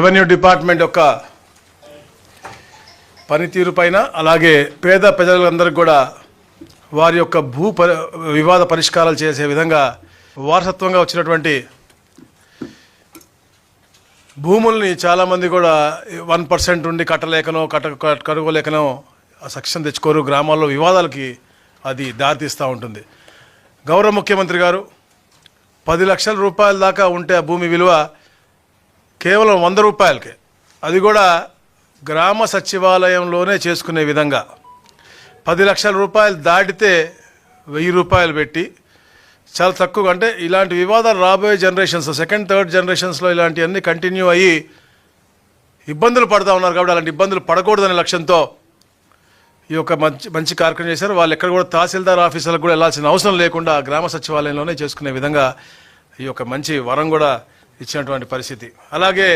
Revenue department యొక్క పనితీరు పైన అలాగే పేద ప్రజలందరికీ కూడా వారి యొక్క భూ పరి వివాద పరిష్కారాలు చేసే విధంగా వారసత్వంగా వచ్చినటువంటి భూముల్ని చాలామంది కూడా వన్ పర్సెంట్ ఉండి కట్టలేకనో కట్ట కట్- కడుగోలేకనో సక్షన్ తెచ్చుకోరు. గ్రామాల్లో వివాదాలకి అది దారితీస్తూ ఉంటుంది. గౌరవ ముఖ్యమంత్రి గారు పది లక్షల రూపాయల దాకా ఉంటే ఆ భూమి విలువ కేవలం వంద రూపాయలకే. అది కూడా గ్రామ సచివాలయంలోనే చేసుకునే విధంగా. పది లక్షల రూపాయలు దాటితే వెయ్యి రూపాయలు పెట్టి చాలా తక్కువ అంటే ఇలాంటి వివాదాలు రాబోయే జనరేషన్స్ సెకండ్ థర్డ్ జనరేషన్స్లో ఇలాంటివన్నీ కంటిన్యూ అయ్యి ఇబ్బందులు పడుతూ ఉన్నారు కాబట్టి అలాంటి ఇబ్బందులు పడకూడదనే లక్ష్యంతో ఈ యొక్క మంచి మంచి కార్యక్రమం చేశారు. వాళ్ళు ఎక్కడ కూడా తహసీల్దార్ ఆఫీసులకు కూడా వెళ్ళాల్సిన అవసరం లేకుండా గ్రామ సచివాలయంలోనే చేసుకునే విధంగా ఈ యొక్క మంచి వరం కూడా ఇచ్చినటువంటి పరిస్థితి. అలాగే